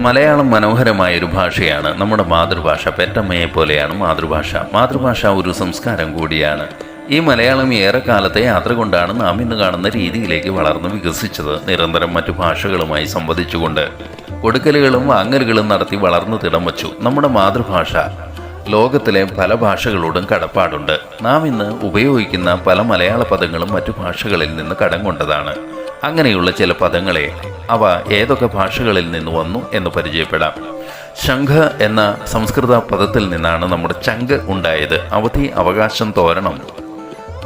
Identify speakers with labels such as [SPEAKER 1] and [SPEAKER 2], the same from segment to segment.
[SPEAKER 1] മലയാളം മനോഹരമായ ഒരു ഭാഷയാണ്. നമ്മുടെ മാതൃഭാഷ പെറ്റമ്മയെ പോലെയാണ് മാതൃഭാഷ. മാതൃഭാഷ ഒരു സംസ്കാരം കൂടിയാണ്. ഈ മലയാളം ഏറെക്കാലത്തെ യാത്ര കൊണ്ടാണ് നാം ഇന്ന് കാണുന്ന രീതിയിലേക്ക് വളർന്നു വികസിച്ചത്. നിരന്തരം മറ്റു ഭാഷകളുമായി സംവദിച്ചുകൊണ്ട് കൊടുക്കലുകളും വാങ്ങലുകളും നടത്തി വളർന്നു തിടം വച്ചു. നമ്മുടെ മാതൃഭാഷ ലോകത്തിലെ പല ഭാഷകളോടും കടപ്പാടുണ്ട്. നാം ഇന്ന് ഉപയോഗിക്കുന്ന പല മലയാള പദങ്ങളും മറ്റു ഭാഷകളിൽ നിന്ന് കടം കൊണ്ടതാണ്. അങ്ങനെയുള്ള ചില പദങ്ങളെ അവ ഏതൊക്കെ ഭാഷകളിൽ നിന്ന് വന്നു എന്ന് പരിചയപ്പെടാം. ശംഖ് എന്ന സംസ്കൃത പദത്തിൽ നിന്നാണ് നമ്മുടെ ചങ്ക് ഉണ്ടായത്. അവധി അവകാശം തോരണം.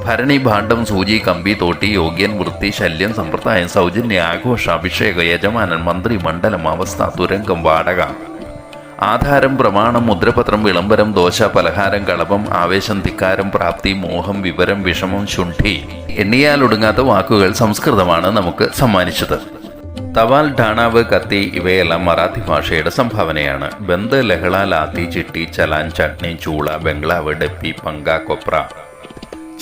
[SPEAKER 1] ഭരണി ഭാണ്ഡം സൂചി കമ്പി തോട്ടി യോഗ്യൻ വൃത്തി ശല്യം സമ്പ്രദായം സൗജന്യ ആഘോഷ അഭിഷേക യജമാനൻ മന്ത്രി മണ്ഡലം അവസ്ഥ തുരങ്കം വാടക. ആധാരം പ്രമാണം മുദ്രപത്രം വിളംബരം ദോശ പലഹാരം കളപം ആവേശം ധിക്കാരം പ്രാപ്തി മോഹം വിവരം വിഷമം ശുണ്ഠി എണ്ണിയാലൊടുങ്ങാത്ത വാക്കുകൾ സംസ്കൃതമാണ് നമുക്ക് സമ്മാനിച്ചത്. തവാൽ ഡാണാവ് കത്തി ഇവയെല്ലാം മറാത്തി ഭാഷയുടെ സംഭാവനയാണ്. ബന്ദ് ലഹള ലാത്തി ചിട്ടി ചലാൻ ചട്നി ചൂള ബംഗ്ലാവ് ഡപ്പി പങ്ക കൊപ്ര.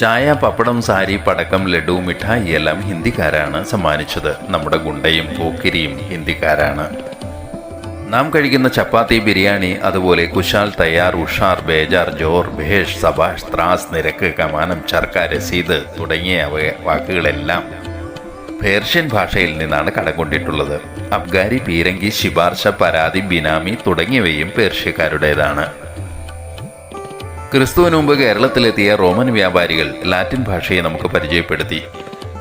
[SPEAKER 1] ചായ പപ്പടം സാരി പടക്കം ലഡു മിഠായി എല്ലാം ഹിന്ദിക്കാരാണ് സമ്മാനിച്ചത്. നമ്മുടെ ഗുണ്ടയും പോക്കിരിയും ഹിന്ദിക്കാരാണ്. നാം കഴിക്കുന്ന ചപ്പാത്തി ബിരിയാണി അതുപോലെ കുശാൽ തയ്യാർ ഉഷാർ ബേജാർ ജോർ ഭേഷ് സബാഷ് ത്രാസ് നിരക്ക് കമാനം ചർക്ക രസീത് തുടങ്ങിയ വാക്കുകളെല്ലാം പേർഷ്യൻ ഭാഷയിൽ നിന്നാണ് കടം കൊണ്ടിട്ടുള്ളത്. അബ്ഗാരി പീരങ്കി ശിപാർശ പരാതി ബിനാമി തുടങ്ങിയവയും പേർഷ്യക്കാരുടേതാണ്. ക്രിസ്തുവിന് മുമ്പ് കേരളത്തിലെത്തിയ റോമൻ വ്യാപാരികൾ ലാറ്റിൻ ഭാഷയെ നമുക്ക് പരിചയപ്പെടുത്തി.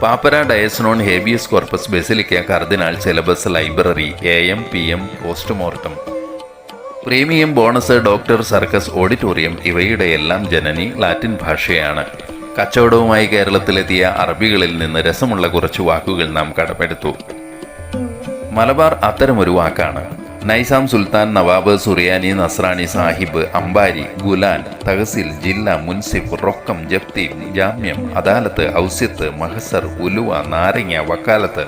[SPEAKER 1] Pauper dies non habeas corpus basilica cardinal syllabus library A M P M postmortem. Premium bonus doctor circus auditorium ഇവയുടെ എല്ലാം ജനനി ലാറ്റിൻ ഭാഷയാണ്. കച്ചവടവുമായി കേരളത്തിലെത്തിയ അറബികളിൽ നിന്ന് രസമുള്ള കുറച്ച് വാക്കുകൾ നാം കടമെടുത്തു. മലബാർ അത്തരമൊരു വാക്കാണ്. നൈസാം സുൽത്താൻ നവാബ് സുറിയാനി നസ്രാണി സാഹിബ് അംബാരി ഗുലാൻ തഹസിൽ ജില്ല മുൻസിഫ് റൊക്കം ജപ്തി ജാമ്യം അദാലത്ത് ഔസ്യത്ത് മഹസർ ഉലുവ നാരങ്ങ വക്കാലത്ത്.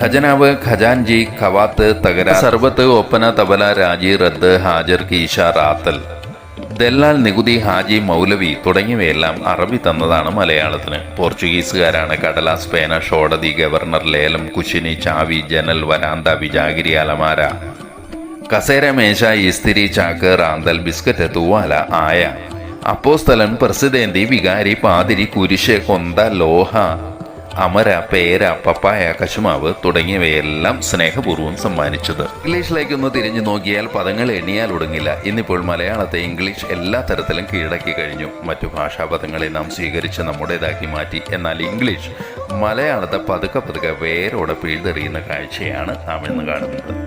[SPEAKER 1] ഖജനാവ് ഖജാൻജി ഖവാത്ത് തകര സർബത്ത് ഒപ്പന തബല രാജി റദ്ദ് ഹാജർ കീശ റാത്തൽ. ദല്ലാൽ നികുതി ഹാജി മൗലവി തുടങ്ങിയവയെല്ലാം അറബി തന്നതാണ് മലയാളത്തിന്. പോർച്ചുഗീസുകാരാണ് കടല പേന ഷോടതി ഗവർണർ ലേലം കുശിനി ചാവി ജനൽ വരാന്ത വിജാഗിരി അലമാര. കസേര മേശ ഇസ്തിരി ചാക്ക് റാന്തൽ ബിസ്ക്കറ്റ് തൂവാല ആയ. അപ്പോസ്തലൻ പ്രസിദ്ധേന്തി വികാരി പാതിരി കുരിശ് കൊന്ത ലോഹ. അമര പേര പപ്പായ കശുമാവ് തുടങ്ങിയവയെല്ലാം സ്നേഹപൂർവം സമ്മാനിച്ചത്. ഇംഗ്ലീഷിലേക്ക് ഒന്ന് തിരിഞ്ഞു നോക്കിയാൽ പദങ്ങൾ എണ്ണിയാൽ ഒടുങ്ങില്ല. ഇന്നിപ്പോൾ മലയാളത്തെ ഇംഗ്ലീഷ് എല്ലാ തരത്തിലും കീഴടക്കി കഴിഞ്ഞു. മറ്റു ഭാഷാ പദങ്ങളെ നാം സ്വീകരിച്ച് നമ്മുടേതാക്കി മാറ്റി. എന്നാൽ ഇംഗ്ലീഷ് മലയാളത്തെ പതുക്കെ പതുക്കെ വേരോടെ പിഴുതെറിയുന്ന കാഴ്ചയാണ് നാം ഇന്ന് കാണുന്നത്.